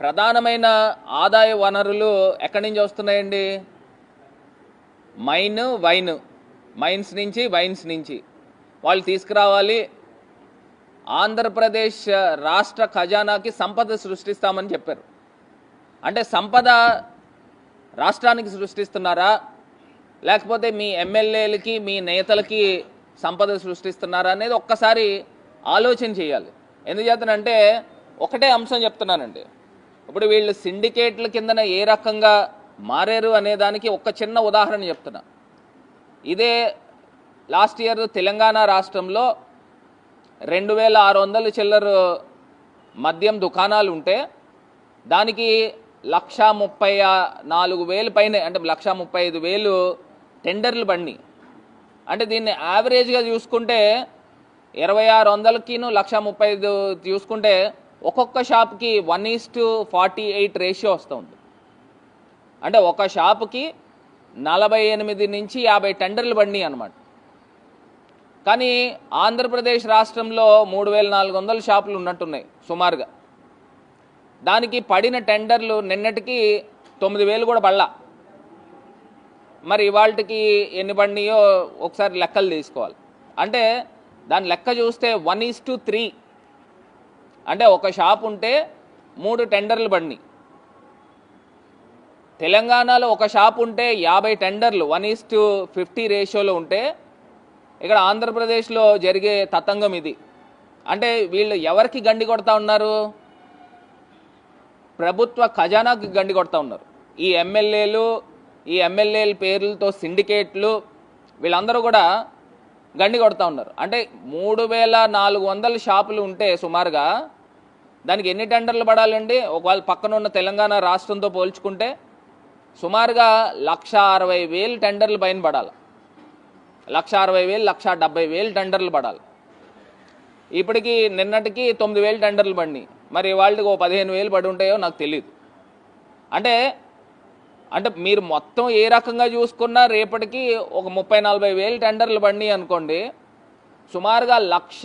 ప్రధానమైన ఆదాయ వనరులు ఎక్కడి నుంచి వస్తున్నాయండి? Mine wine. మైన్స్ నుంచి వైన్స్ నుంచి. వాళ్ళు తీసుకురావాలి. ఆంధ్రప్రదేశ్ రాష్ట్ర ఖజానాకి సంపద సృష్టిస్తామని చెప్పారు. అంటే సంపద రాష్ట్రానికి సృష్టిస్తున్నారా? లేకపోతే మీ ఎమ్మెల్యేలకి మీ నేతలకి సంపద సృష్టిస్తున్నారా అనేది ఒక్కసారి ఆలోచన చేయాలి. ఎందుచేతనంటే ఒకటే అంశం చెప్తున్నానండి. ఇప్పుడు వీళ్ళు సిండికేట్ల కిందన ఏ రకంగా మారారు అనే దానికి ఒక చిన్న ఉదాహరణ చెప్తున్నా. ఇదే లాస్ట్ ఇయర్ తెలంగాణ రాష్ట్రంలో రెండు వేల ఆరు వందల చిల్లర మద్యం దుకాణాలు ఉంటే దానికి లక్ష ముప్పై నాలుగు వేలు పైన అంటే లక్ష ముప్పై ఐదు వేలు టెండర్లు బండి అంటే దీన్ని యావరేజ్గా చూసుకుంటే ఇరవై ఆరు వందలకిను లక్ష ముప్పై ఐదు చూసుకుంటే ఒక్కొక్క షాప్కి one is to forty eight ratio వస్తుంది అంటే ఒక షాపుకి నలభై ఎనిమిది నుంచి యాభై టెండర్లు పడినాయి అనమాట కానీ ఆంధ్రప్రదేశ్ రాష్ట్రంలో మూడు వేల నాలుగు వందల షాపులు ఉన్నట్టున్నాయి సుమారుగా. దానికి పడిన టెండర్లు నిన్నటికి తొమ్మిది వేలు కూడా పడలా. మరి ఇవాళకి ఎన్ని పడినాయో ఒకసారి లెక్కలు తీసుకోవాలి. అంటే దాని లెక్క చూస్తే వన్ ఈస్ టు త్రీ. అంటే ఒక షాప్ ఉంటే మూడు టెండర్లు పడినాయి. తెలంగాణలో ఒక షాప్ ఉంటే యాభై టెండర్లు వన్ ఈస్ టు ఫిఫ్టీ రేషియోలో ఉంటే ఇక్కడ ఆంధ్రప్రదేశ్లో జరిగే తతంగం ఇది. అంటే వీళ్ళు ఎవరికి గండి కొడతా ఉన్నారు? ప్రభుత్వ ఖజానాకి గండి కొడతా ఉన్నారు. ఈ ఎమ్మెల్యేలు ఈ ఎమ్మెల్యేల పేర్లతో సిండికేట్లు వీళ్ళందరూ కూడా గండి కొడతా ఉన్నారు. అంటే మూడు వేల నాలుగు వందల షాపులు ఉంటే సుమారుగా దానికి ఎన్ని టెండర్లు పడాలండి? ఒకవేళ పక్కన ఉన్న తెలంగాణ రాష్ట్రంతో పోల్చుకుంటే సుమారుగా లక్ష అరవై వేలు టెండర్లు పైన పడాలి. లక్ష అరవై వేలు లక్ష డెబ్బై వేలు టెండర్లు పడాలి. ఇప్పటికి నిన్నటికి తొమ్మిది వేలు టెండర్లు పడినాయి. మరి వాళ్ళకి ఓ పదిహేను వేలు పడి ఉంటాయో నాకు తెలియదు అంటే అంటే మీరు మొత్తం ఏ రకంగా చూసుకున్నా రేపటికి ఒక ముప్పై నలభై వేలు టెండర్లు పడినాయి అనుకోండి సుమారుగా లక్ష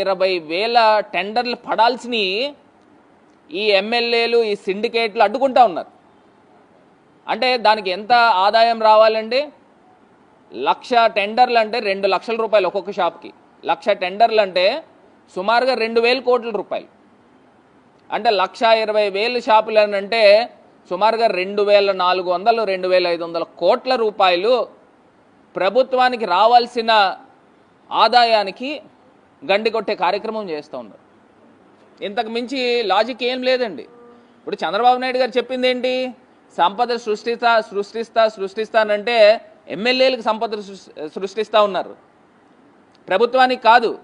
ఇరవై వేల టెండర్లు పడాల్సినవి ఈ ఎమ్మెల్యేలు ఈ సిండికేట్లు అడ్డుకుంటా ఉన్నారు. అంటే దానికి ఎంత ఆదాయం రావాలండి? లక్ష టెండర్లు అంటే రెండు లక్షల రూపాయలు ఒక్కొక్క షాప్కి. లక్ష టెండర్లు అంటే సుమారుగా రెండు వేల కోట్ల రూపాయలు. అంటే లక్ష ఇరవై వేలు షాపులు అని అంటే సుమారుగా రెండు వేల నాలుగు వందలు రెండు వేల ఐదు వందల కోట్ల రూపాయలు ప్రభుత్వానికి రావాల్సిన ఆదాయానికి గండి కొట్టే కార్యక్రమం చేస్తూ ఉన్నారు. ఇంతకు మించి లాజిక్ ఏం లేదండి. ఇప్పుడు చంద్రబాబు నాయుడు గారు చెప్పింది ఏంటి? సంపద సృష్టిస్తా సృష్టిస్తా సృష్టిస్తానంటే ఎమ్మెల్యేలకు సంపద సృష్టిస్తా ఉన్నారు. ప్రభుత్వానికి కాదు.